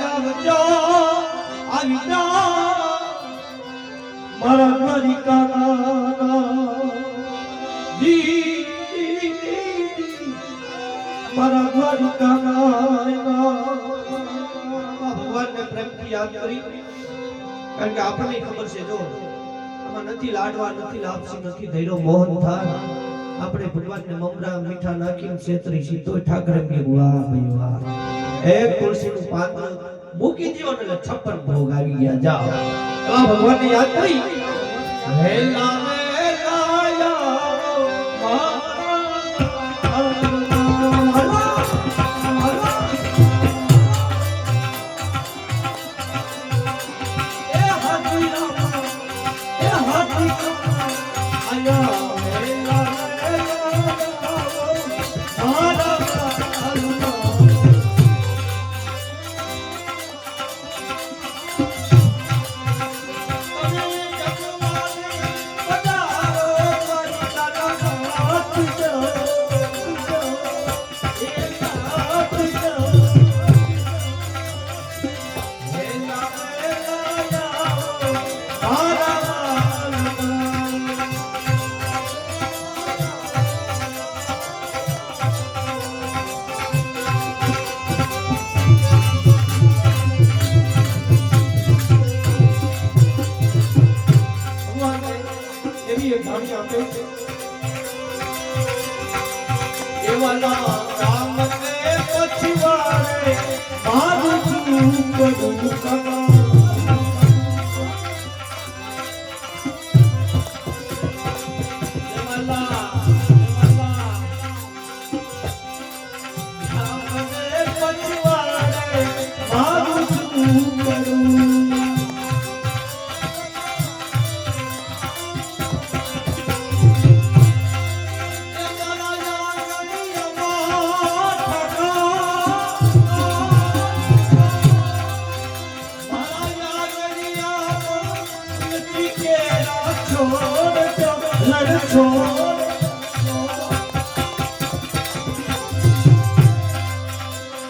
આવજો આવી જા મારા ભગવાનને પ્રેમથી યાદ કરી કારણ કે આપણને ખબર છે જો નથી લાડવા નથી લાપસી નથી ધૈર્ય મોહન થાય આપણે ભગવાનને મમરા મીઠા નાખીને છેતરી સીધો ઠાકરે કે એક તુલસીનું પાત્ર મૂકી દો એટલે છપ્પન ભોગ આવી ગયા જાઓ. એવા ભગવાનને યાદ કરી હે વેલા શું કરું